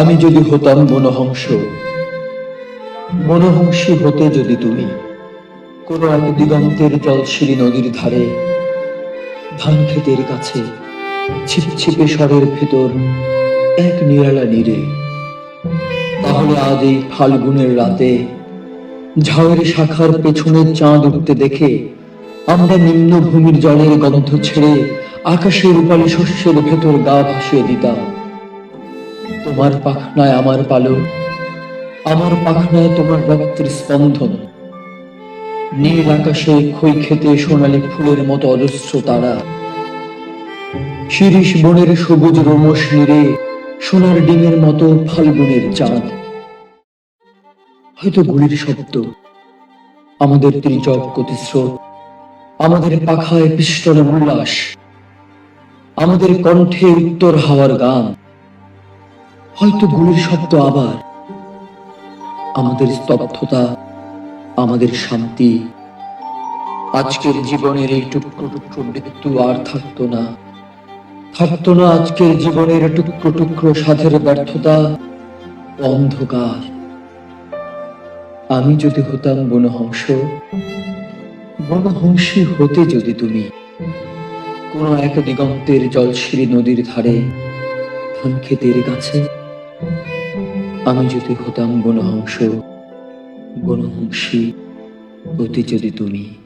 আমি যদি হতাম বনহংস বনহংসী হতে যদি তুমি, কোন এক দিগন্তের জলশিরি নদীর ধারে, ধান ক্ষেতের কাছে, ছিপছিপে স্বরের ভেতর, এক নিরালা নিরে, তাহলে আজ এই ফাল্গুনের রাতে ঝাউয়ের শাখার পেছনে চাঁদ উঠতে দেখে আমরা নিম্নভূমির জলের গন্ধ ছেড়ে আকাশের রূপালী শস্যের ভেতর গা ভাসিয়ে দিতাম। তোমার পাখনায় আমার পালক, আমার পাখনায় তোমার রক্তের স্পন্দন। নীল আকাশে খই খেতে সোনালি ফুলের মতো অজস্র তারা। শিরিষ বনের সবুজ রোমস নীরে সোনার ডিমের মতো ফাল্গুনের চাঁদ। হয়তো গুলির শব্দ। আমাদের ত্রিজব গতিস্রোত, আমাদের পাখায় পিষ্টলের উল্লাস, আমাদের কণ্ঠে উত্তর হাওয়ার গান। হয়তো গুলির শব্দ আবার, আমাদের স্তব্ধতা, আমাদের শান্তি। আজকের জীবনের এই টুকরো টুকরো মৃত্যু আর থাকতো না। থাকতো না আজকের জীবনের টুকরো টুকরো সাধের ব্যর্থতা, অন্ধকার। আমি যদি হতাম বনহংস, বনহংসী হতে যদি তুমি কোন এক দিগন্তের জলশিরি নদীর ধারে ধান ক্ষেতের কাছে, আমি যদি হতাম বনহংস, বনহংসী হতে যদি তুমি।